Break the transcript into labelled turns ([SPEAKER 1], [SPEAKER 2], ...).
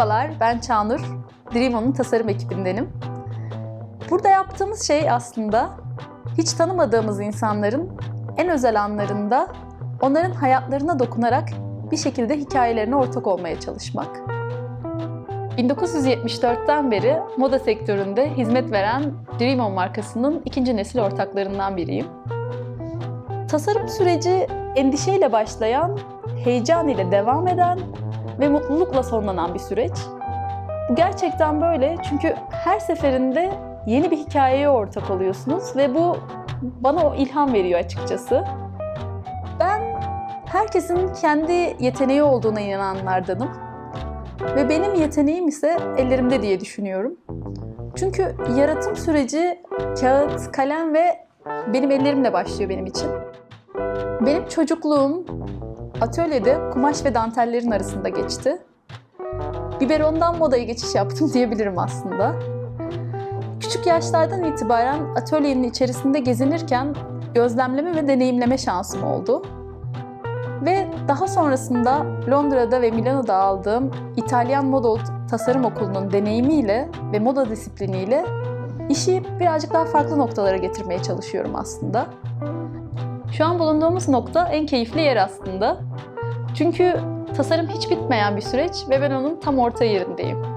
[SPEAKER 1] Merhabalar, ben Çağnur. Dreamon'un tasarım ekibindenim. Burada yaptığımız şey aslında hiç tanımadığımız insanların en özel anlarında onların hayatlarına dokunarak bir şekilde hikayelerine ortak olmaya çalışmak. 1974'ten beri moda sektöründe hizmet veren Dreamon markasının ikinci nesil ortaklarından biriyim. Tasarım süreci endişeyle başlayan, heyecan ile devam eden ve mutlulukla sonlanan bir süreç. Bu gerçekten böyle çünkü her seferinde yeni bir hikayeye ortak oluyorsunuz ve bu bana o ilham veriyor açıkçası. Ben herkesin kendi yeteneği olduğuna inananlardanım. Ve benim yeteneğim ise ellerimde diye düşünüyorum. Çünkü yaratım süreci kağıt, kalem ve benim ellerimle başlıyor benim için. Benim çocukluğum atölyede kumaş ve dantellerin arasında geçti. Biberondan modaya geçiş yaptım diyebilirim aslında. Küçük yaşlardan itibaren atölyenin içerisinde gezinirken gözlemleme ve deneyimleme şansım oldu. Ve daha sonrasında Londra'da ve Milano'da aldığım İtalyan Moda Tasarım Okulu'nun deneyimiyle ve moda disipliniyle işi birazcık daha farklı noktalara getirmeye çalışıyorum aslında. Şu an bulunduğumuz nokta en keyifli yer aslında. Çünkü tasarım hiç bitmeyen bir süreç ve ben onun tam orta yerindeyim.